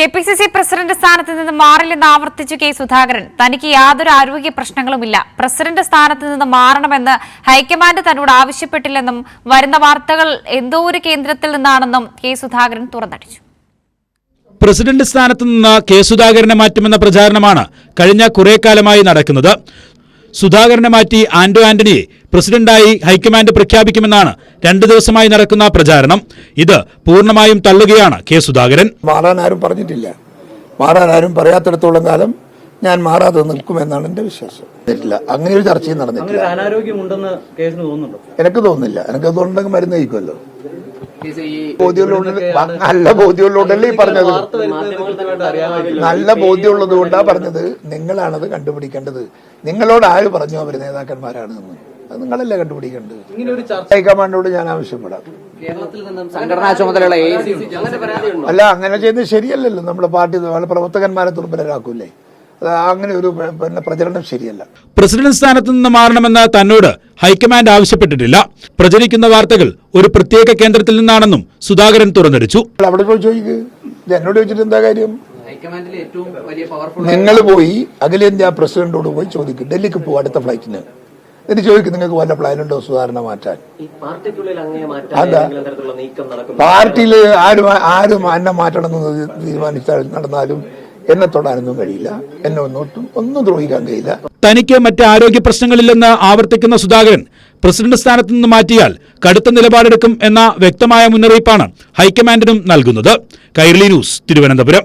K P C C president സ്ഥാനത്ത് നിന്ന് മാറില്ലെന്ന് ആവർത്തിച്ചു കെ സുധാകരൻ. തനിക്ക് യാതൊരു ആരോഗ്യ പ്രശ്നങ്ങളുമില്ല. പ്രസിഡന്റ് സ്ഥാനത്ത് നിന്ന് മാറണമെന്ന് ഹൈക്കമാൻഡ് തന്നോട് ആവശ്യപ്പെട്ടില്ലെന്നും വരുന്ന വാർത്തകൾ എന്തോ ഒരു കേന്ദ്രത്തിൽ നിന്നാണെന്നും കെ സുധാകരൻ തുറന്നടിച്ചു. പ്രസിഡന്റ് സ്ഥാനത്ത് നിന്ന് കെ സുധാകരനെ മാറ്റുമെന്ന പ്രചാരണമാണ് കഴിഞ്ഞ കുറേക്കാലമായി നടക്കുന്നത്. സുധാകരനെ മാറ്റി ആന്റോ ആന്റണിയെ പ്രസിഡന്റായി ഹൈക്കമാൻഡ് പ്രഖ്യാപിക്കുമെന്നാണ് രണ്ടു ദിവസമായി നടക്കുന്ന പ്രചാരണം. ഇത് പൂർണമായും തള്ളുകയാണ് കെ സുധാകരൻ. മാറാൻ ആരും പറഞ്ഞിട്ടില്ല. മാറാൻ ആരും പറയാത്തിടത്തോളം കാലം ഞാൻ മാറാതെ നിൽക്കുമെന്നാണ് എന്റെ വിശ്വാസം. അങ്ങനെ ഒരു ചർച്ചയും നടന്നിട്ടില്ല. എനിക്ക് തോന്നുന്നില്ല. എനിക്ക് തോന്നുന്നുണ്ടെങ്കിൽ മരുന്ന് കഴിക്കുമല്ലോ. ബോധ്യമുള്ളതുകൊണ്ട് നല്ല ബോധ്യമുള്ളതുകൊണ്ടല്ലേ ഈ പറഞ്ഞത്. നല്ല ബോധ്യമുള്ളത് കൊണ്ടാ പറഞ്ഞത്. നിങ്ങളാണത് കണ്ടുപിടിക്കേണ്ടത്. നിങ്ങളോട് ആര് പറഞ്ഞു അവർ നേതാക്കന്മാരാണ് എന്ന് അത് നിങ്ങളല്ലേ കണ്ടുപിടിക്കേണ്ടത്? ഇങ്ങനെ ഒരു ചർച്ച ഹൈക്കമാൻഡോട് ഞാൻ ആവശ്യപ്പെടാം. കേരളത്തിൽ നിന്നും സംഘടനാ ചുമതലയുള്ള അല്ല അങ്ങനെ ചെയ്യുന്നത് ശരിയല്ലല്ലോ. നമ്മുടെ പാർട്ടി പ്രവർത്തകന്മാരെ ദുർബലരാക്കൂലേ അങ്ങനെ ഒരു പിന്നെ പ്രചരണം ശരിയല്ല. പ്രസിഡന്റ് സ്ഥാനത്ത് നിന്ന് മാറണമെന്ന് തന്നോട് ഹൈക്കമാൻഡ് ആവശ്യപ്പെട്ടിട്ടില്ല. പ്രചരിക്കുന്ന വാർത്തകൾ ഒരു പ്രത്യേക കേന്ദ്രത്തിൽ നിന്നാണെന്നും സുധാകരൻ തുറന്നടിച്ചു. അവിടെ പോയി ചോദിക്കുക എന്നോട് ചോദിച്ചിട്ട് എന്താ കാര്യം? നിങ്ങൾ പോയി അഖിലേന്ത്യാ പ്രസിഡന്റോട് പോയി ചോദിക്കും. ഡൽഹിക്ക് പോകും അടുത്ത ഫ്ലൈറ്റിന്. എന്നിട്ട് ചോദിക്കും നിങ്ങൾക്ക് വല്ല പ്ലാനുണ്ടോ സുധാരണ മാറ്റാൻ? അതാ. പാർട്ടിയിൽ ആരും ആരും എന്നെ മാറ്റണമെന്ന് തീരുമാനിച്ചാൽ നടന്നാലും എന്നെ തൊടാനൊന്നും കഴിയില്ല. എന്നെ ഒന്നും ഒന്നും ദ്രോഹിക്കാൻ കഴിയില്ല. തനിക്ക് മറ്റ് ആരോഗ്യ പ്രശ്നങ്ങളില്ലെന്ന് ആവർത്തിക്കുന്ന സുധാകരൻ പ്രസിഡന്റ് സ്ഥാനത്ത് നിന്ന് മാറ്റിയാൽ കടുത്ത നിലപാടെടുക്കും എന്ന വ്യക്തമായ മുന്നറിയിപ്പാണ് ഹൈക്കമാൻഡിനും നൽകുന്നത്. കൈരളി ന്യൂസ് തിരുവനന്തപുരം.